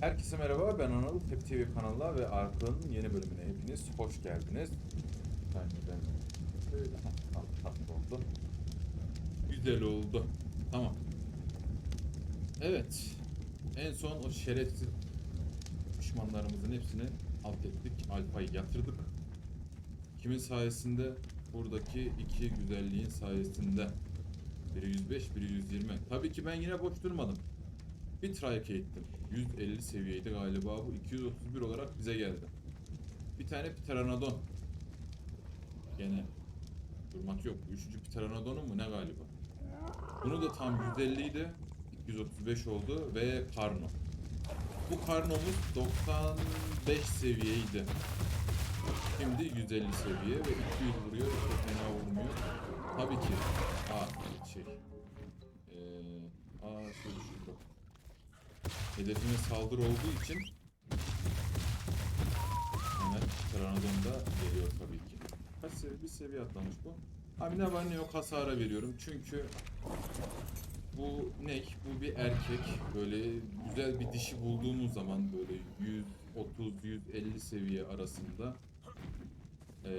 Herkese merhaba ben Anıl Tep TV kanalına ve Arka'nın yeni bölümüne hepiniz hoş geldiniz. Yani ben böyle tatlı oldu. Güzel oldu. Tamam. Evet. En son o şerefsiz düşmanlarımızın hepsini alt ettik. Alfa'yı yatırdık. Kimin sayesinde? Buradaki iki güzelliğin sayesinde. Biri 105, biri 120. Tabii ki ben yine boş durmadım. Bir trike ettim. 150 seviyeydi galiba bu. 231 olarak bize geldi. Bir tane Pteranodon. Gene durmak yok. Üçüncü Pteranodon'un mu ne galiba? Bunu da tam 150 idi. 235 oldu ve Karno. Bu Karno'muz 95 seviyeydi. Şimdi 150 seviye ve 200 vuruyor. Çok fena vurmuyor. Tabii ki. Aa şey. Ee, aa şey şurada. Hedefime saldırı olduğu için hemen Pteranodon da geliyor tabii ki. Kaç seviye? Bir seviye atlamış bu. Abi ne var ne yok hasara veriyorum. Çünkü bu ne? Bu bir erkek. Böyle güzel bir dişi bulduğumuz zaman böyle 130-150 seviye arasında ee,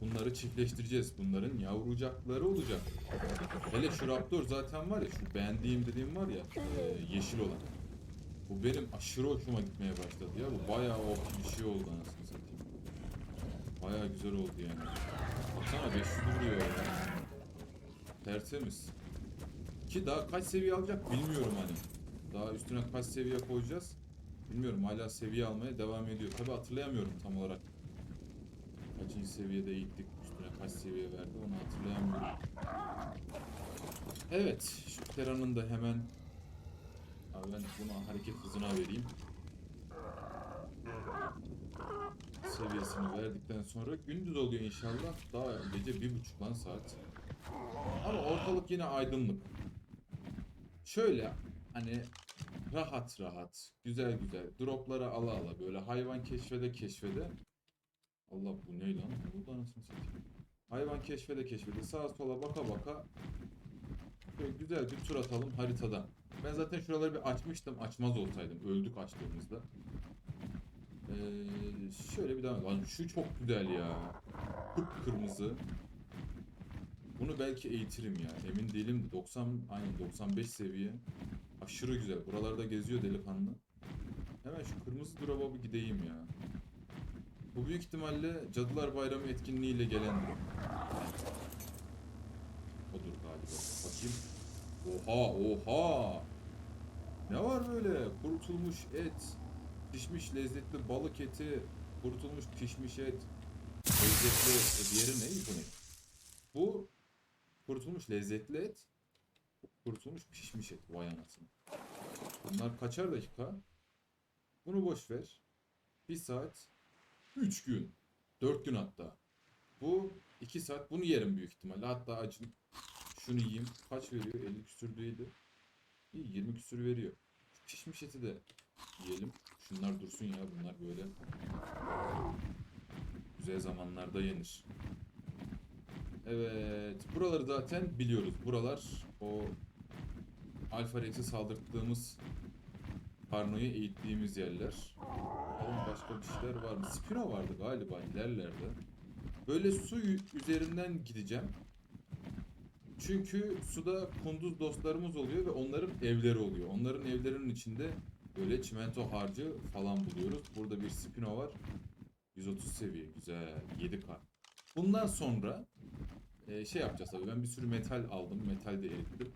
bunları çiftleştireceğiz. Bunların yavrucakları olacak. Hele şu Raptor zaten var ya şu beğendiğim dediğim var ya e, yeşil olan. Bu benim aşırı hoşuma gitmeye başladı ya. Bu bayağı o bir şey oldu anasını satayım. Bayağı güzel oldu yani. Baksana 500 vuruyor ya. Tertemiz. Ki daha kaç seviye alacak bilmiyorum hani. Daha üstüne kaç seviye koyacağız. Bilmiyorum hala seviye almaya devam ediyor. Tabi hatırlayamıyorum tam olarak. Kaçıncı seviyede gittik, üstüne kaç seviye verdi onu hatırlayamıyorum. Evet, şu Tera'nın da hemen Abi ben buna hareket hızına vereyim. Seviyesini verdikten sonra gündüz oluyor inşallah. Daha gece bir buçuk lan saat. Ama ortalık yine aydınlık. Şöyle hani rahat rahat, güzel güzel dropları ala ala böyle hayvan keşfede keşfede. Allah bu ne lan? Ne oldu anasını satayım? Hayvan keşfede keşfede sağa sola baka baka Böyle güzel bir tur atalım haritada. Ben zaten şuraları bir açmıştım. Açmaz olsaydım. Öldük açtığımızda. Ee, şöyle bir daha. Lan şu çok güzel ya. kırmızı. Bunu belki eğitirim ya. Emin değilim de 90 aynen 95 seviye. Aşırı güzel. Buralarda geziyor delikanlı. Hemen şu kırmızı drop'a bir gideyim ya. Bu büyük ihtimalle Cadılar Bayramı etkinliğiyle gelen. Odur galiba. Bakayım. Oha oha. Ne var böyle? Kurutulmuş et, pişmiş lezzetli balık eti, kurutulmuş pişmiş et, lezzetli e, diğeri neydi bu ne? Bu kurutulmuş lezzetli et, kurutulmuş pişmiş et. Vay anasını. Bunlar kaçar dakika? Bunu boş ver. Bir saat, üç gün, dört gün hatta. Bu 2 saat bunu yerim büyük ihtimalle. Hatta acın şunu yiyeyim. Kaç veriyor? 50 küsürdeydi. İyi 20 küsür veriyor. Şu pişmiş eti de yiyelim. Şunlar dursun ya bunlar böyle. Güzel zamanlarda yenir. Evet. Buraları zaten biliyoruz. Buralar o Alfa Rex'e saldırttığımız Karno'yu eğittiğimiz yerler. Bakalım başka bir şeyler var mı? Spino vardı galiba ilerlerde. Böyle su üzerinden gideceğim. Çünkü suda kunduz dostlarımız oluyor ve onların evleri oluyor. Onların evlerinin içinde böyle çimento harcı falan buluyoruz. Burada bir Spino var. 130 seviye. Güzel. 7K. Bundan sonra e, şey yapacağız tabii. Ben bir sürü metal aldım. Metal de erittim.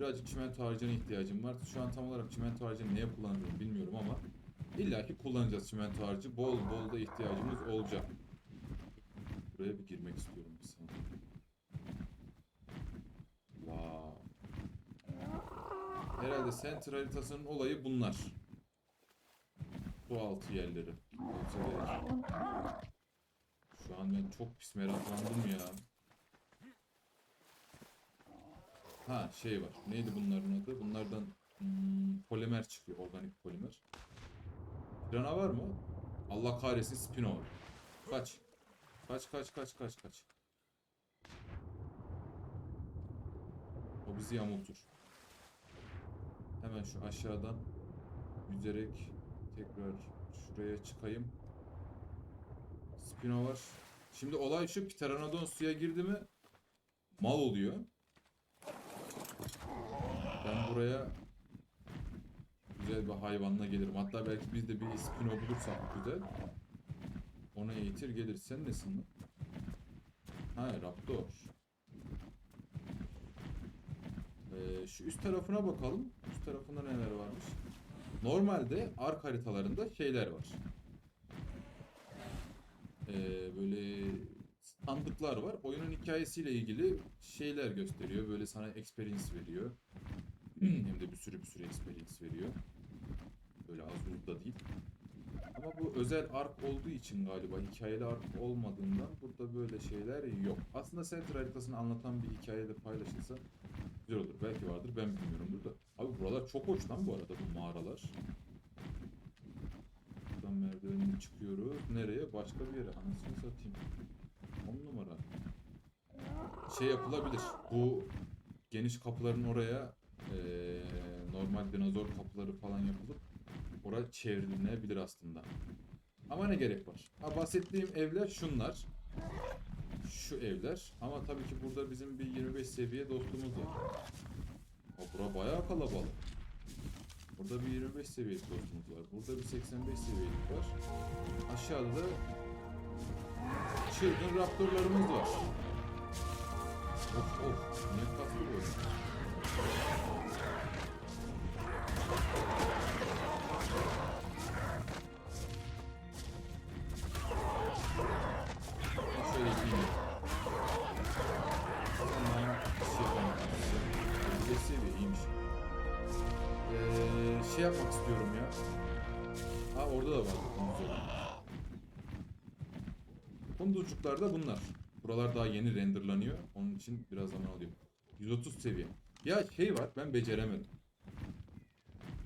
Birazcık çimento harcına ihtiyacım var. Şu an tam olarak çimento harcını neye kullanıyorum bilmiyorum ama illaki kullanacağız çimento harcı. Bol bol da ihtiyacımız olacak. Buraya bir girmek istiyorum bir saniye. Wow. Herhalde Center haritasının olayı bunlar. Su altı yerleri. Şu an ben çok pis meraklandım ya. Ha şey var. Neydi bunların adı? Bunlardan hmm, polimer çıkıyor. Organik polimer. Pirana var mı? Allah kahretsin Spino var. Kaç. Kaç kaç kaç kaç kaç. O bizi yamultur. Hemen şu aşağıdan yüzerek tekrar şuraya çıkayım. Spino var. Şimdi olay şu Pteranodon suya girdi mi mal oluyor. Ben buraya güzel bir hayvanla gelirim. Hatta belki biz de bir Spino bulursak güzel. Onu eğitir gelir. Sen nesin lan? Ha Raptor. Ee, şu üst tarafına bakalım. Üst tarafında neler varmış. Normalde ark haritalarında şeyler var. Ee, böyle sandıklar var. Oyunun hikayesiyle ilgili şeyler gösteriyor. Böyle sana experience veriyor. Hem de bir sürü bir sürü experience veriyor. Böyle az da değil. Ama bu özel ark olduğu için galiba hikayeli ark olmadığından burada böyle şeyler yok. Aslında Center haritasını anlatan bir hikayede paylaşılsa güzel olur. Belki vardır ben bilmiyorumdur da. Abi buralar çok hoş lan bu arada bu mağaralar. Buradan merdivenle çıkıyoruz. Nereye? Başka bir yere. Anasını satayım. 10 numara. Şey yapılabilir. Bu geniş kapıların oraya eee, normal dinozor kapıları falan yapılıp oraya çevrilebilir aslında. Ama ne gerek var? Ha bahsettiğim evler şunlar. Şu evler. Ama tabii ki burada bizim bir 25 seviye dostumuz var. Ha, bura bayağı kalabalık. Burada bir 25 seviye dostumuz var. Burada bir 85 seviyelik var. Aşağıda da çılgın raptorlarımız var. Of of ne kaslı bu. Kunduzcuklar da bunlar. Buralar daha yeni renderlanıyor. Onun için biraz zaman alıyor. 130 seviye. Ya şey var ben beceremedim.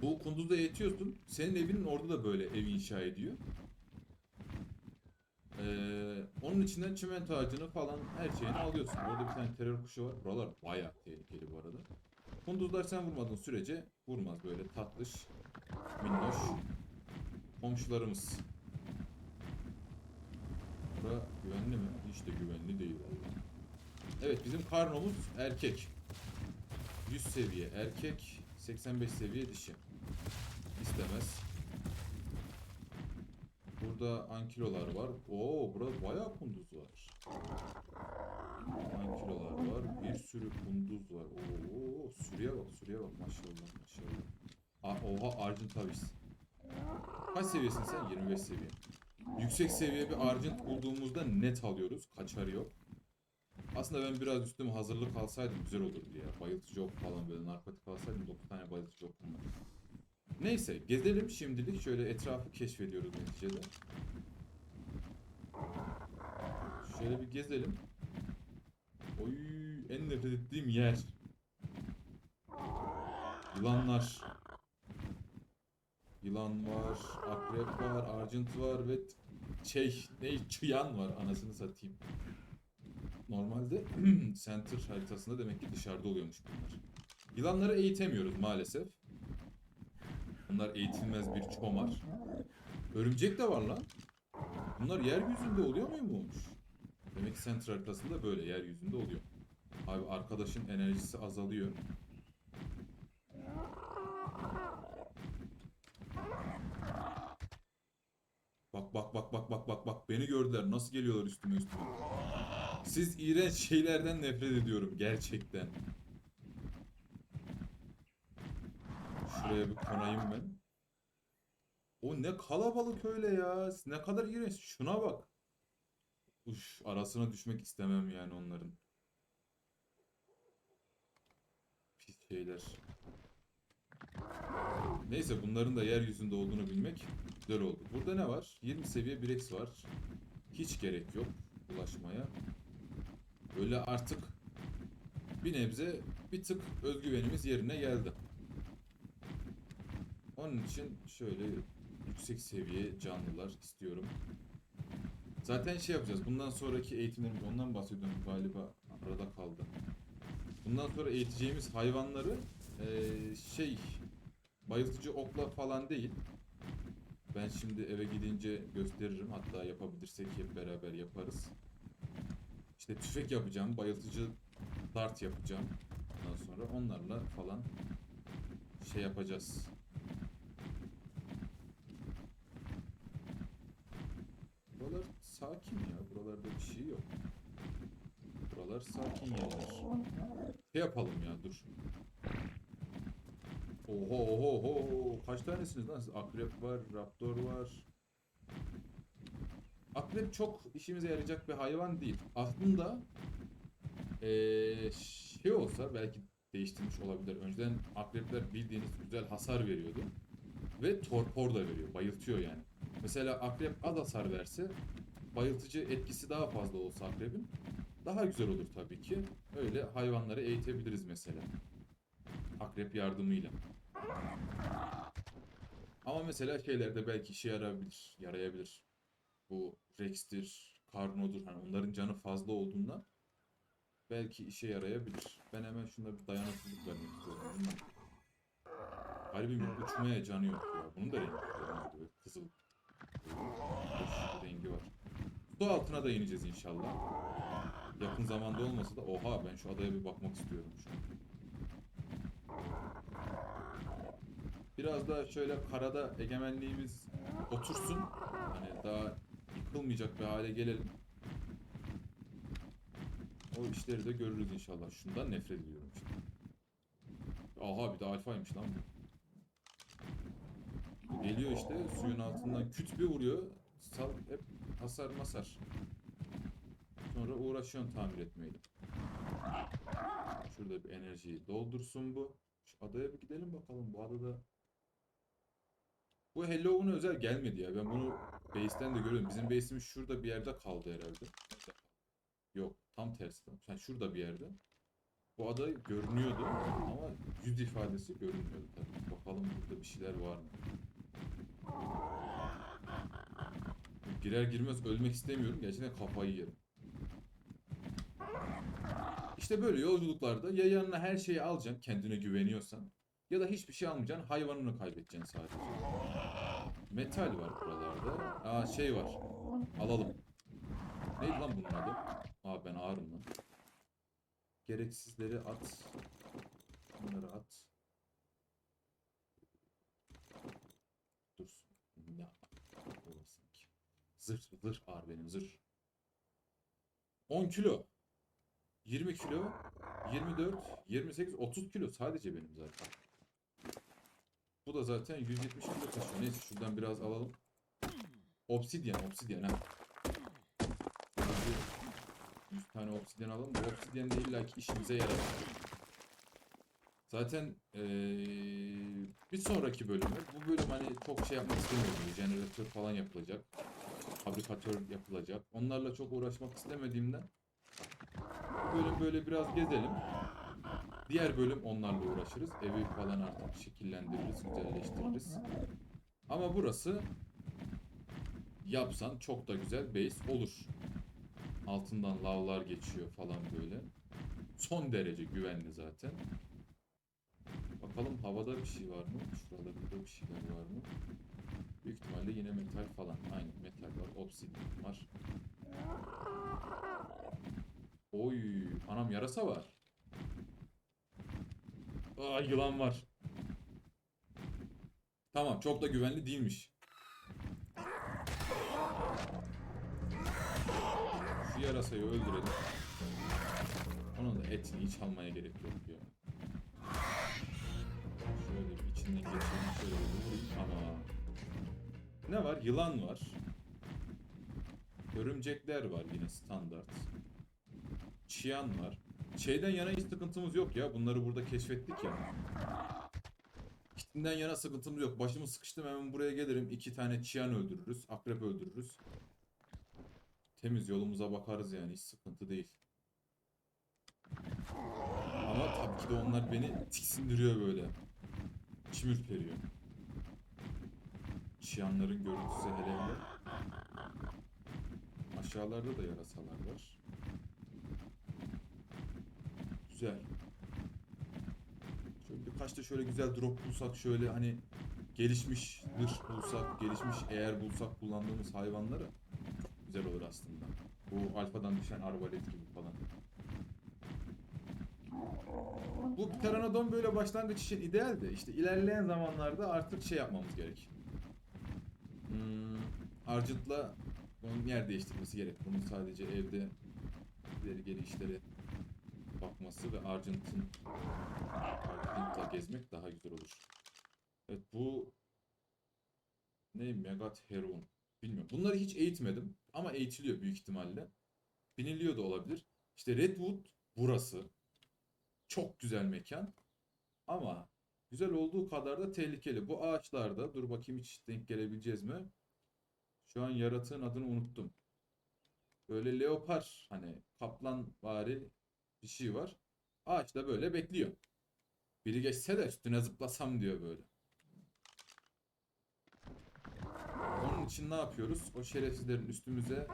Bu kunduzda yetiyorsun. Senin evinin orada da böyle ev inşa ediyor. Ee, onun içinden çimento ağacını falan her şeyini alıyorsun. Orada bir tane terör kuşu var. Buralar bayağı tehlikeli bu arada. Kunduzlar sen vurmadığın sürece vurmaz böyle tatlış, minnoş komşularımız. Bura güvenli mi? Hiç de güvenli değil. Evet bizim karnomuz erkek. 100 seviye erkek, 85 seviye dişi. İstemez. Burada ankilolar var. Oo burada bayağı kunduz var. Ankilolar var. Bir sürü kunduz var. Oo sürüye bak sürüye bak maşallah maşallah. Aa, oha Argentavis. Kaç seviyesin sen? 25 seviye. Yüksek seviye bir Argent bulduğumuzda net alıyoruz. Kaçarı yok. Aslında ben biraz üstüme hazırlık alsaydım güzel olurdu ya. Bayıltıcı ok falan böyle narkotik alsaydım 9 tane bayıltıcı okum var. Neyse gezelim şimdilik şöyle etrafı keşfediyoruz neticede. Şöyle bir gezelim. Oy en nefret ettiğim yer. Yılanlar. Yılan var, akrep var, argent var ve şey ne çıyan var anasını satayım. Normalde center haritasında demek ki dışarıda oluyormuş bunlar. Yılanları eğitemiyoruz maalesef. Bunlar eğitilmez bir çomar. Örümcek de var lan. Bunlar yeryüzünde oluyor muymuş? Demek ki center haritasında böyle yeryüzünde oluyor. Abi arkadaşın enerjisi azalıyor. Bak bak bak bak bak bak beni gördüler nasıl geliyorlar üstüme üstüme. Siz iğrenç şeylerden nefret ediyorum gerçekten. Şuraya bir konayım ben. O ne kalabalık öyle ya. Ne kadar iğrenç. Şuna bak. Uş, arasına düşmek istemem yani onların. Pis şeyler. Neyse bunların da yeryüzünde olduğunu bilmek güzel oldu. Burada ne var? 20 seviye Brex var. Hiç gerek yok ulaşmaya. Böyle artık bir nebze bir tık özgüvenimiz yerine geldi. Onun için şöyle yüksek seviye canlılar istiyorum. Zaten şey yapacağız. Bundan sonraki eğitimlerimiz ondan bahsediyorum galiba arada kaldı. Bundan sonra eğiteceğimiz hayvanları eee, şey Bayıltıcı okla falan değil. Ben şimdi eve gidince gösteririm. Hatta yapabilirsek hep beraber yaparız. İşte tüfek yapacağım, bayıltıcı dart yapacağım. Ondan sonra onlarla falan şey yapacağız. Buralar sakin ya. Buralarda bir şey yok. Buralar sakin yerler. Şey yapalım ya dur. Oho oho oho. Kaç tanesiniz lan? siz? Akrep var, raptor var. Akrep çok işimize yarayacak bir hayvan değil. Aslında eee, şey olsa belki değiştirmiş olabilir. Önceden akrepler bildiğiniz güzel hasar veriyordu. Ve torpor da veriyor. Bayıltıyor yani. Mesela akrep az hasar verse bayıltıcı etkisi daha fazla olsa akrebin daha güzel olur tabii ki. Öyle hayvanları eğitebiliriz mesela. Akrep yardımıyla. Ama mesela şeylerde belki işe yarayabilir, yarayabilir. Bu Rex'tir, Carno'dur. Hani onların canı fazla olduğundan belki işe yarayabilir. Ben hemen şuna bir dayanıklılık vermek istiyorum. Garibim uçmaya canı yok ya. Bunun da rengi ha, Böyle kızıl. Rengi var. Su altına da ineceğiz inşallah. Yakın zamanda olmasa da oha ben şu adaya bir bakmak istiyorum şu an. Biraz da şöyle karada egemenliğimiz otursun. Hani daha yıkılmayacak bir hale gelelim. O işleri de görürüz inşallah. Şundan nefret ediyorum işte. Aha bir de alfaymış lan bu. Geliyor işte suyun altından küt bir vuruyor. Sal hep hasar masar. Sonra uğraşıyorsun tamir etmeyle. Şurada bir enerjiyi doldursun bu. Şu adaya bir gidelim bakalım. Bu adada bu Hello'una özel gelmedi ya. Ben bunu base'ten de görüyorum. Bizim base'imiz şurada bir yerde kaldı herhalde. Yok, tam tersi. Sen şurada bir yerde. Bu ada görünüyordu ama yüz ifadesi görünmüyordu tabii. Bakalım burada bir şeyler var mı? Girer girmez ölmek istemiyorum. Gerçekten kafayı yerim. İşte böyle yolculuklarda ya yanına her şeyi alacaksın kendine güveniyorsan ya da hiçbir şey almayacaksın hayvanını kaybedeceksin sadece. Metal var buralarda. Aa şey var. Alalım. Neydi lan bunun adı? Aa ben ağrım lan. Gereksizleri at. Bunları at. Dursun. Ne olasın ki? Zırh, zırh ağır benim zırh. 10 kilo. 20 kilo. 24, 28, 30 kilo sadece benim zaten. Bu da zaten 170 kilo taşıyor. Neyse şuradan biraz alalım. Obsidyen, obsidyen ha. Şimdi 100 tane obsidyen alalım. Bu obsidyen de illaki işimize yarar. Zaten eee, bir sonraki bölümde, bu bölüm hani çok şey yapmak istemiyorum. Jeneratör falan yapılacak. Fabrikatör yapılacak. Onlarla çok uğraşmak istemediğimden bölüm böyle biraz gezelim. Diğer bölüm onlarla uğraşırız. Evi falan artık şekillendiririz, güzelleştiririz. Ama burası yapsan çok da güzel base olur. Altından lavlar geçiyor falan böyle. Son derece güvenli zaten. Bakalım havada bir şey var mı? Şuralarda bir şeyler var mı? Büyük ihtimalle yine metal falan. Aynen metal var. Obsidian var. Oy, anam yarasa var. Aa yılan var. Tamam, çok da güvenli değilmiş. Şu yarasayı öldürelim. Onun da etini hiç almaya gerek yok ya. Şöyle bir içinden geçelim, şöyle bir vurayım ama. Ne var? Yılan var. Örümcekler var yine standart. Çiyan var. Şeyden yana hiç sıkıntımız yok ya. Bunları burada keşfettik ya. Kitinden yana sıkıntımız yok. Başımı sıkıştım hemen buraya gelirim. iki tane çiyan öldürürüz. Akrep öldürürüz. Temiz yolumuza bakarız yani. Hiç sıkıntı değil. Ama tabii ki de onlar beni tiksindiriyor böyle. İçim ürperiyor. Çiyanların görüntüsü hele hele. Aşağılarda da yarasalar var. Güzel. Şöyle bir birkaç da şöyle güzel drop bulsak şöyle hani gelişmiş zırh bulsak, gelişmiş eğer bulsak kullandığımız hayvanları güzel olur aslında. Bu alfadan düşen arbalet gibi falan. Bu Pteranodon böyle başlangıç için ideal de işte ilerleyen zamanlarda artık şey yapmamız gerek. Hmm, Argent'la onun yer değiştirmesi gerek. Bunun sadece evde ileri geri işlere bakması ve Argent'ın Argent'la gezmek daha güzel olur. Evet bu ne Megat Heron bilmiyorum. Bunları hiç eğitmedim ama eğitiliyor büyük ihtimalle. Biniliyor da olabilir. İşte Redwood burası. Çok güzel mekan. Ama güzel olduğu kadar da tehlikeli. Bu ağaçlarda dur bakayım hiç denk gelebileceğiz mi? Şu an yaratığın adını unuttum. Böyle leopar hani kaplan vari bir şey var. Ağaçta böyle bekliyor. Biri geçse de üstüne zıplasam diyor böyle. Onun için ne yapıyoruz? O şerefsizlerin üstümüze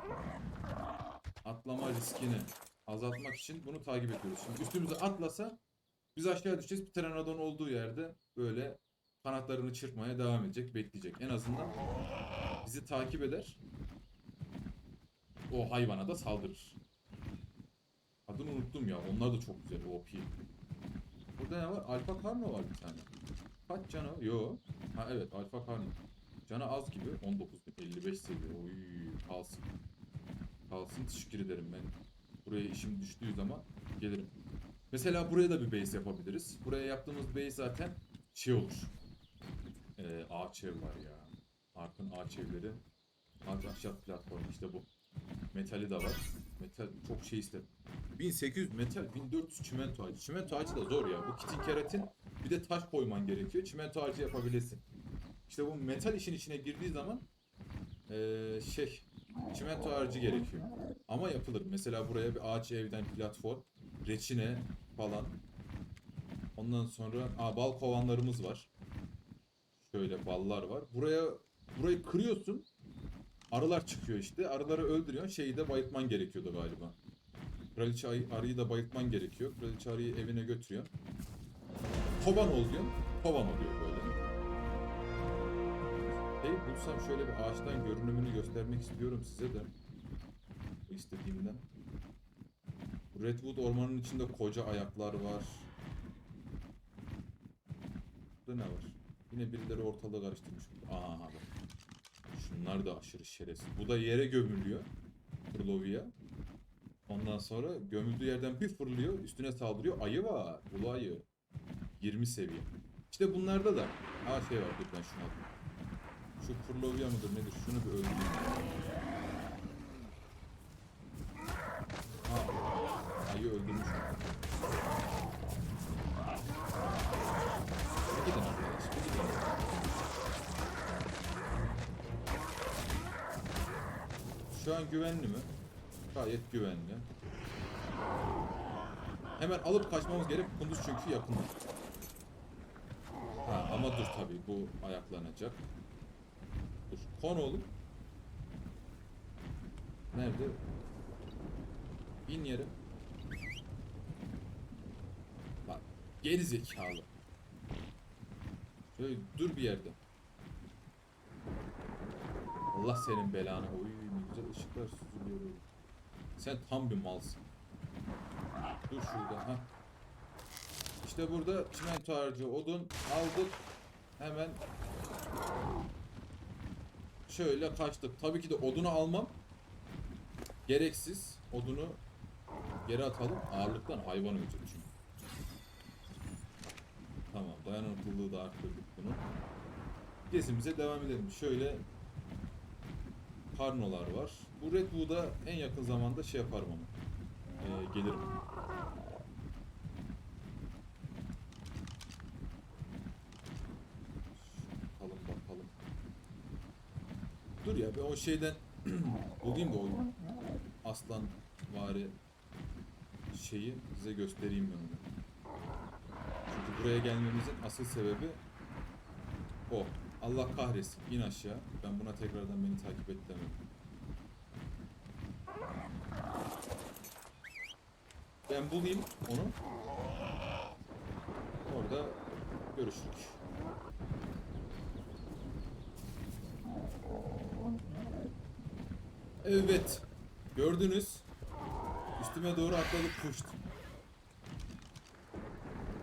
atlama riskini azaltmak için bunu takip ediyoruz. Şimdi üstümüze atlasa biz aşağı düşeceğiz. Bir Pteranodon olduğu yerde böyle kanatlarını çırpmaya devam edecek, bekleyecek. En azından bizi takip eder. O hayvana da saldırır. Adını unuttum ya. Onlar da çok güzel. OP. Burada ne var? Alfa Karno var bir tane. Kaç canı? Yo. Ha evet Alfa Karno. Canı az gibi. 19 55 seviye. Oy kalsın. Kalsın teşekkür ederim ben. Buraya işim düştüğü zaman gelirim. Mesela buraya da bir base yapabiliriz. Buraya yaptığımız base zaten şey olur. Ee, ağaç ev var ya. Arkın ağaç evleri. Ahşap platformu işte bu. Metali de var. Metal çok şey istedim. 1800 metal, 1400 çimento ağacı. Çimento ağacı da zor ya. Bu kitin keratin bir de taş koyman gerekiyor. Çimento ağacı yapabilirsin. İşte bu metal işin içine girdiği zaman eee, şey çimento harcı gerekiyor. Ama yapılır. Mesela buraya bir ağaç evden platform, reçine falan. Ondan sonra aa, bal kovanlarımız var. Şöyle ballar var. Buraya burayı kırıyorsun. Arılar çıkıyor işte. Arıları öldürüyorsun. Şeyi de bayıltman gerekiyordu galiba. Kraliçe arıyı da bayıltman gerekiyor. Kraliçe arıyı evine götürüyor. Kovan ol diyorsun. Kovan oluyor böyle. Hey bulsam şöyle bir ağaçtan görünümünü göstermek istiyorum size de. Bu istediğimden. Redwood ormanının içinde koca ayaklar var. Burada ne var? Yine birileri ortalığı karıştırmış. Aha bak. Şunlar da aşırı şerefsiz. Bu da yere gömülüyor. Fırlovia. Ondan sonra gömüldüğü yerden bir fırlıyor. Üstüne saldırıyor. Ayı var. Ulu ayı. 20 seviye. İşte bunlarda da. Ha şey var. Dur ben şunu alayım. Şu Fırlovia mıdır nedir? Şunu bir öldüreyim. Ha. Ayı öldürmüş. Şu an güvenli mi? Gayet güvenli. Hemen alıp kaçmamız gerek. Kunduz çünkü yakında. Ha, ama dur tabii bu ayaklanacak. Dur. Kon oğlum. Nerede? İn yere. Bak. Geri zekalı. Şöyle dur bir yerde. Allah senin belanı. Oy güzel ışıklar süzülüyor böyle. Sen tam bir malsın. Dur şurada ha. İşte burada çimento harcı odun aldık. Hemen şöyle kaçtık. Tabii ki de odunu almam. Gereksiz. Odunu geri atalım. Ağırlıktan hayvan ölecek çünkü. Tamam dayanıklılığı da arttırdık bunu. Gezimize devam edelim. Şöyle Karnolar var. Bu Redwood'a en yakın zamanda şey yaparım ama. Ee, gelirim. Bakalım bakalım. Dur ya ben o şeyden bulayım da o aslan vari şeyi size göstereyim ben onu. Çünkü buraya gelmemizin asıl sebebi o. Allah kahretsin. İn aşağı. Ben buna tekrardan beni takip et demem. Ben bulayım onu. Orada Görüşürüz. Evet. Gördünüz. Üstüme doğru atladı kuştu.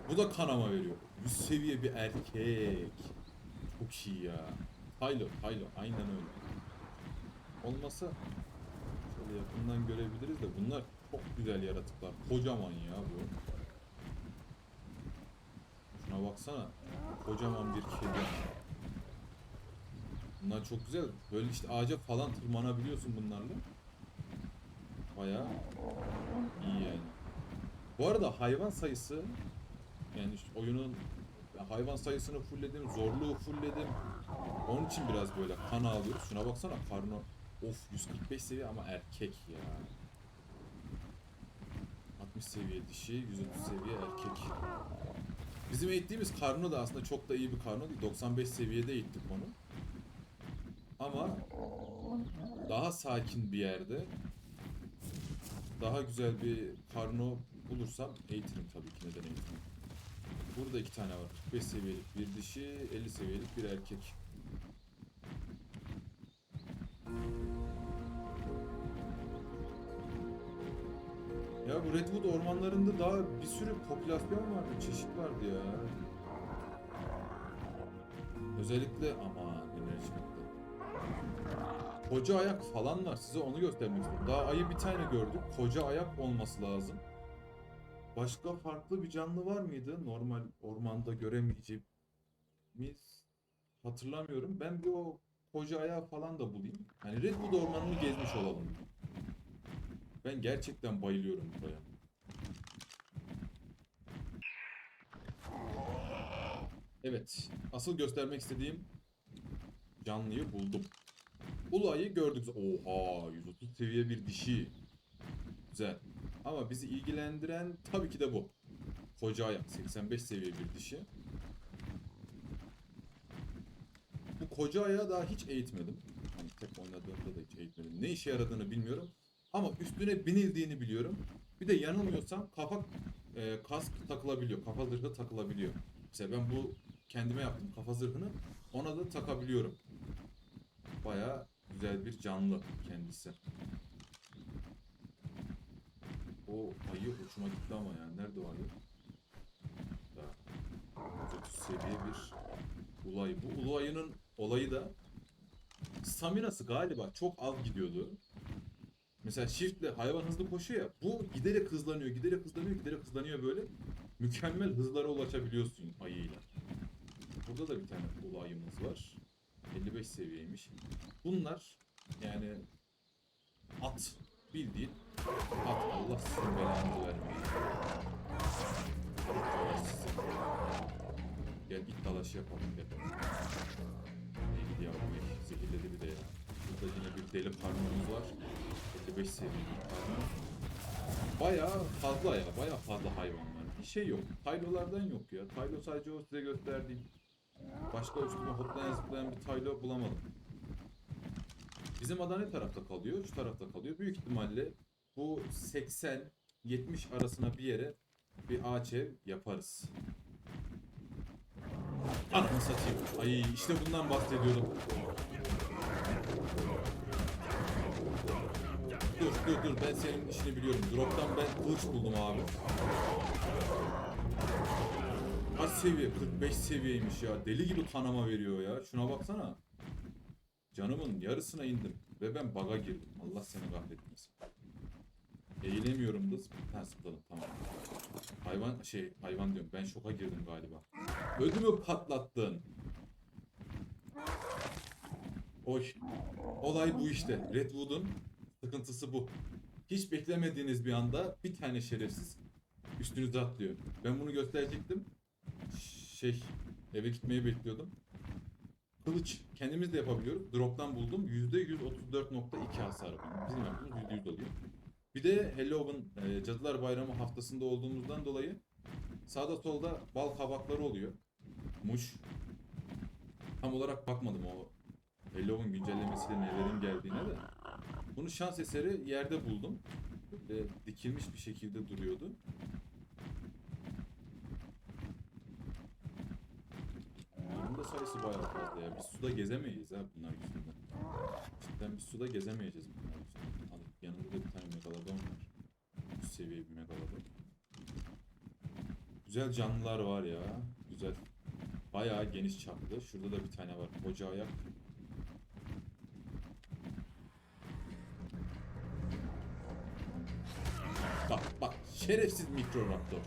Bu da kanama veriyor. Üst seviye bir erkek. Çok iyi ya. Haylo, haylo. Aynen öyle. Olmasa şöyle yakından görebiliriz de bunlar çok güzel yaratıklar. Kocaman ya bu. Şuna baksana. Kocaman bir kedi. Bunlar çok güzel. Böyle işte ağaca falan tırmanabiliyorsun bunlarla. Bayağı iyi yani. Bu arada hayvan sayısı yani işte oyunun hayvan sayısını fullledim, zorluğu fullledim. Onun için biraz böyle kan ağlıyoruz. Şuna baksana karnı. Of 145 seviye ama erkek ya. 60 seviye dişi, 130 seviye erkek. Bizim eğittiğimiz karno da aslında çok da iyi bir karno değil. 95 seviyede eğittik onu. Ama daha sakin bir yerde daha güzel bir karno bulursam eğitirim tabii ki neden eğitirim. Burada iki tane var. 45 seviyelik bir dişi, 50 seviyelik bir erkek. Ya bu Redwood ormanlarında daha bir sürü popülasyon vardı, çeşit vardı ya. Özellikle ama enerji bitti. Koca ayak falan var. Size onu göstermek istiyorum. Daha ayı bir tane gördük. Koca ayak olması lazım. Başka farklı bir canlı var mıydı? Normal ormanda göremeyeceğimiz hatırlamıyorum. Ben bir o koca ayağı falan da bulayım. Hani Redwood ormanını gezmiş olalım. Ben gerçekten bayılıyorum buraya. Evet. Asıl göstermek istediğim canlıyı buldum. Ulayı gördük. Oha 130 seviye bir dişi. Güzel. Ama bizi ilgilendiren tabii ki de bu. Koca ayak 85 seviye bir dişi. Bu koca ayağı daha hiç eğitmedim. Hani tek oynadığımda da hiç eğitmedim. Ne işe yaradığını bilmiyorum. Ama üstüne binildiğini biliyorum. Bir de yanılmıyorsam kafa e, kask takılabiliyor. Kafa zırhı takılabiliyor. Mesela ben bu kendime yaptım kafa zırhını. Ona da takabiliyorum. Baya güzel bir canlı kendisi. O ayı hoşuma gitti ama yani. Nerede o ayı? Daha. 130 seviye bir ulay. Bu ulu olayı da staminası galiba çok az gidiyordu. Mesela shiftle hayvan hızlı koşuyor ya. Bu giderek hızlanıyor, giderek hızlanıyor, giderek hızlanıyor böyle. Mükemmel hızlara ulaşabiliyorsun ayıyla. Burada da bir tane ulu ayımız var. 55 seviyeymiş. Bunlar yani at bildiğin at Allah sizin belanızı sizin. Gel it dalaşı yapalım gel. İyi gidiyor abi. Zehirledi bir de ya. Burada yine bir deli parmağımız var. 55 seviye bir. Bayağı fazla ya. Bayağı fazla hayvan var. Bir şey yok. Taylolardan yok ya. Taylo sadece o size gösterdiğim. Başka üstüne hoplayan zıplayan bir Taylo bulamadım. Bizim ada ne tarafta kalıyor? Şu tarafta kalıyor. Büyük ihtimalle bu 80-70 arasına bir yere bir ağaç ev yaparız. Anasını satayım. Ay işte bundan bahsediyordum. Dur dur dur ben senin işini biliyorum. Drop'tan ben kılıç buldum abi. Kaç seviye? 45 seviyeymiş ya. Deli gibi kanama veriyor ya. Şuna baksana. Canımın yarısına indim. Ve ben baga girdim. Allah seni kahretmesin. Eğilemiyorum da. Ha zıpladım tamam. Hayvan şey hayvan diyorum. Ben şoka girdim galiba. Ödümü patlattın. Oy. Olay bu işte. Redwood'un sıkıntısı bu. Hiç beklemediğiniz bir anda bir tane şerefsiz üstünüze atlıyor. Ben bunu gösterecektim. Şey eve gitmeyi bekliyordum. Kılıç kendimiz de yapabiliyoruz. Drop'tan buldum. %134.2 hasar. Bizim yaptığımız %100 oluyor. Bir de Halloween e, Cadılar Bayramı haftasında olduğumuzdan dolayı sağda solda bal kabakları oluyor. Muş. Tam olarak bakmadım o Halloween güncellemesiyle nelerin geldiğine de. Bunu şans eseri yerde buldum. Böyle dikilmiş bir şekilde duruyordu. Panda sayısı bayağı fazla ya. Biz suda gezemeyiz ha bunlar yüzünden. Cidden biz suda gezemeyeceğiz bunlar yüzünden. Al, yanında da bir tane megalodon var. Üst seviye bir megalodon. Güzel canlılar var ya. Güzel. Bayağı geniş çaplı. Şurada da bir tane var. Koca ayak. Bak bak şerefsiz mikroraptor.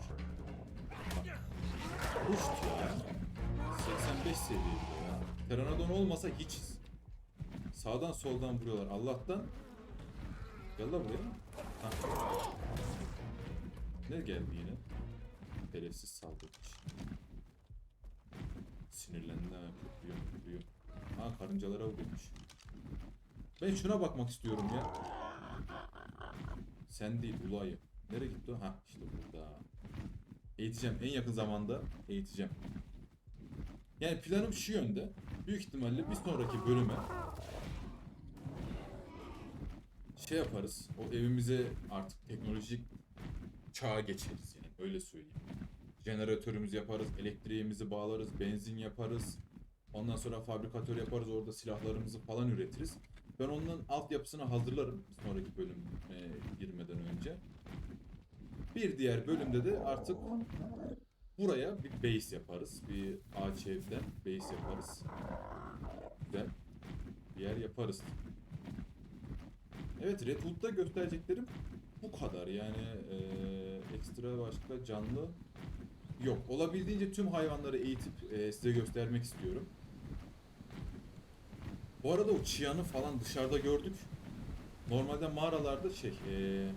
Bak. Uçt ya. 85 seviye ya. Pteranodon olmasa hiçiz. Sağdan soldan vuruyorlar. Allah'tan. Gel la buraya. Ha. Ne geldi yine? Şerefsiz saldırmış. Sinirlendi ha. Köpüyor köpüyor. Ha karıncalara vuruyormuş. Ben şuna bakmak istiyorum ya. Sen değil ulayı. Nereye gitti o? Ha işte burada. Eğiteceğim. En yakın zamanda eğiteceğim. Yani planım şu yönde. Büyük ihtimalle bir sonraki bölüme şey yaparız. O evimize artık teknolojik çağa geçeriz yani öyle söyleyeyim. Jeneratörümüzü yaparız, elektriğimizi bağlarız, benzin yaparız. Ondan sonra fabrikatör yaparız, orada silahlarımızı falan üretiriz. Ben onun altyapısını hazırlarım sonraki bölüm e, girmeden önce. Bir diğer bölümde de artık buraya bir base yaparız. Bir ağaç evden base yaparız. Güzel bir yer yaparız. Evet Redwood'da göstereceklerim bu kadar. Yani e, ekstra başka canlı yok. Olabildiğince tüm hayvanları eğitip e, size göstermek istiyorum. Bu arada o çıyanı falan dışarıda gördük. Normalde mağaralarda şey, e,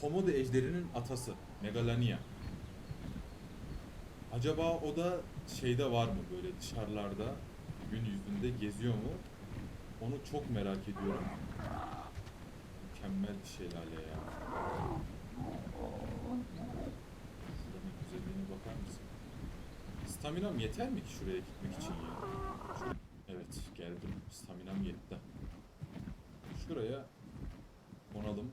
Komodo ejderinin atası Megalania. Acaba o da şeyde var mı böyle dışarılarda gün yüzünde geziyor mu? Onu çok merak ediyorum. Mükemmel bir şelale ya. Şuranın güzelliğine bakar mısın? Staminam yeter mi ki şuraya gitmek için ya? Evet geldim. Staminam yetti. Şuraya konalım.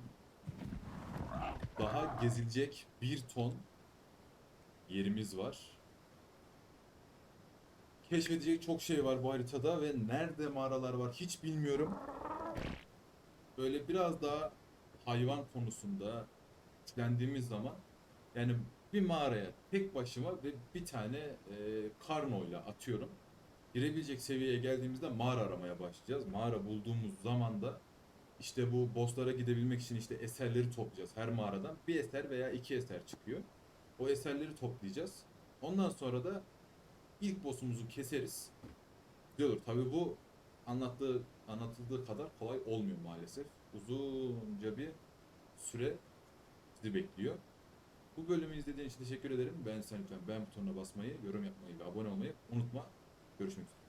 Daha gezilecek bir ton yerimiz var. Keşfedecek çok şey var bu haritada ve nerede mağaralar var hiç bilmiyorum. Böyle biraz daha hayvan konusunda güçlendiğimiz zaman yani bir mağaraya tek başıma ve bir tane e, karnoyla atıyorum. Girebilecek seviyeye geldiğimizde mağara aramaya başlayacağız. Mağara bulduğumuz zaman da işte bu bosslara gidebilmek için işte eserleri toplayacağız her mağaradan. Bir eser veya iki eser çıkıyor. O eserleri toplayacağız. Ondan sonra da ilk boss'umuzu keseriz. Olur. Tabii bu anlattığı anlatıldığı kadar kolay olmuyor maalesef. Uzunca bir süre sizi bekliyor. Bu bölümü izlediğin için teşekkür ederim. Ben sen lütfen beğen butonuna basmayı, yorum yapmayı ve abone olmayı unutma. Görüşmek üzere.